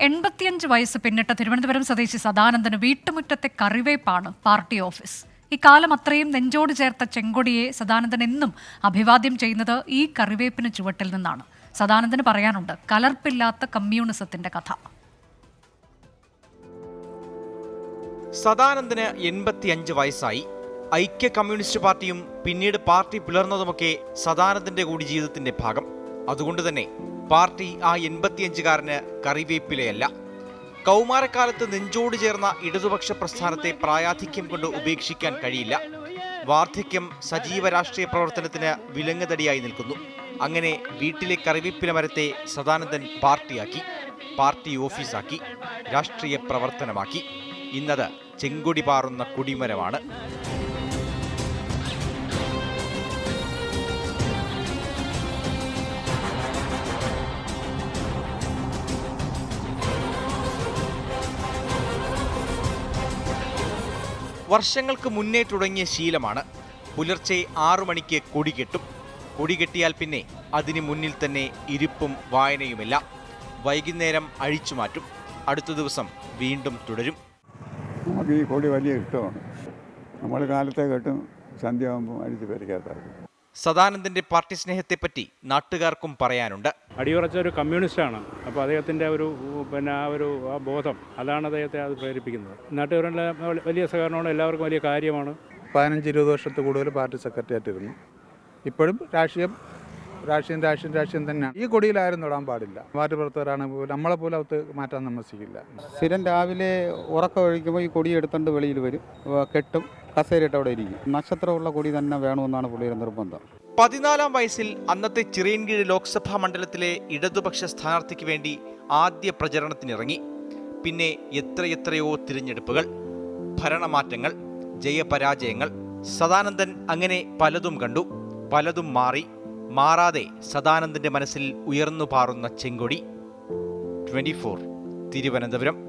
എൺപത്തിയഞ്ച് വയസ്സ് പിന്നിട്ട തിരുവനന്തപുരം സ്വദേശി സദാനന്ദന് വീട്ടുമുറ്റത്തെ കറിവേപ്പാണ് പാർട്ടി ഓഫീസ്. ഇക്കാലം അത്രയും നെഞ്ചോട് ചേർത്ത ചെങ്കൊടിയെ സദാനന്ദൻ എന്നും അഭിവാദ്യം ചെയ്യുന്നത് ഈ കറിവേപ്പിന് ചുവട്ടിൽ നിന്നാണ്. സദാനന്ദന് പറയാനുണ്ട് കലർപ്പില്ലാത്ത കമ്മ്യൂണിസത്തിന്റെ കഥ. സദാനന്ദന് എൺപത്തിയഞ്ച് വയസ്സായി. ഐക്യ കമ്മ്യൂണിസ്റ്റ് പാർട്ടിയും പിന്നീട് പാർട്ടി പിളർന്നതുമൊക്കെ സദാനന്ദന്റെ കൂടി ജീവിതത്തിന്റെ ഭാഗം. അതുകൊണ്ട് തന്നെ പാർട്ടി ആ എൺപത്തിയഞ്ചുകാരന് കറിവേപ്പിലയല്ല. കൗമാരക്കാലത്ത് നെഞ്ചോട് ചേർന്ന ഇടതുപക്ഷ പ്രസ്ഥാനത്തെ പ്രായാധിക്യം കൊണ്ട് ഉപേക്ഷിക്കാൻ കഴിയില്ല. വാർദ്ധക്യം സജീവ രാഷ്ട്രീയ പ്രവർത്തനത്തിന് വിലങ്ങുതടിയായി നിൽക്കുന്നു. അങ്ങനെ വീട്ടിലെ കറിവേപ്പില മരത്തെ സദാനന്ദൻ പാർട്ടിയാക്കി പാർട്ടി ഓഫീസാക്കി രാഷ്ട്രീയ പ്രവർത്തനമാക്കി. ഇന്നത് ചെങ്കൊടി പാറുന്ന കൊടിമരമാണ്. വർഷങ്ങൾക്ക് മുന്നേ തുടങ്ങിയ ശീലമാണ്. പുലർച്ചെ ആറു മണിക്ക് കൊടി കെട്ടും. കൊടി കെട്ടിയാൽ പിന്നെ അതിന് മുന്നിൽ തന്നെ ഇരിപ്പും വായനയുമില്ല. വൈകുന്നേരം അഴിച്ചു മാറ്റും. അടുത്ത ദിവസം വീണ്ടും തുടരും. നമുക്ക് ഈ കൊടി വലിയ ഇഷ്ടമാണ്. നമ്മൾ കാലത്തെ കെട്ടും സന്ധ്യ ആകുമ്പോൾ അടിച്ച് പെരക്കാത്താക്കും സദാനന്ദന്റെ പാർട്ടി സ്നേഹത്തെപ്പറ്റി നാട്ടുകാർക്കും പറയാനുണ്ട്. അടിയുറച്ച ഒരു കമ്മ്യൂണിസ്റ്റാണ് അപ്പോൾ അദ്ദേഹത്തിന്റെ ഒരു പിന്നെ ആ ഒരു ആ ബോധം അതാണ് അദ്ദേഹത്തെ അത് പ്രേരിപ്പിക്കുന്നത്. നാട്ടുകാരുടെ വലിയ സഹകരണമാണ് എല്ലാവർക്കും വലിയ കാര്യമാണ്. പതിനഞ്ച് ഇരുപത് വർഷത്തിൽ കൂടുതൽ പാർട്ടി സെക്രട്ടറിയായിട്ടിരുന്നു. ഇപ്പോഴും രാഷ്ട്രീയം രാഷ്ട്രീയം രാഷ്ട്രീയം രാഷ്ട്രീയം തന്നെയാണ്. ഈ കൊടിയിലാരും തൊടാൻ പാടില്ല. മാറ്റു പുറത്തവരാണ് നമ്മളെ പോലെ അകത്ത് മാറ്റാൻ താമസിക്കില്ല സ്ഥിരം രാവിലെ ഉറക്കം ഒഴിക്കുമ്പോൾ ഈ കൊടി എടുത്തുകൊണ്ട് വെളിയിൽ വരും. കെട്ടും. കസേരയിട്ട് അവിടെ ഇരിക്കും. നക്ഷത്രമുള്ള കൊടി തന്നെ വേണമെന്നാണ് പുള്ളിയുടെ നിർബന്ധം. പതിനാലാം വയസ്സിൽ അന്നത്തെ ചിറയൻകീഴ് ലോക്സഭാ മണ്ഡലത്തിലെ ഇടതുപക്ഷ സ്ഥാനാർത്ഥിക്ക് വേണ്ടി ആദ്യ പ്രചരണത്തിനിറങ്ങി. പിന്നെ എത്രയെത്രയോ തിരഞ്ഞെടുപ്പുകൾ ഭരണമാറ്റങ്ങൾ ജയപരാജയങ്ങൾ. സദാനന്ദൻ അങ്ങനെ പലതും കണ്ടു. പലതും മാറി. മാറാതെ സദാനന്ദന്റെ മനസ്സിൽ ഉയർന്നു പാറുന്ന ചെങ്കൊടി. ട്വന്റി തിരുവനന്തപുരം.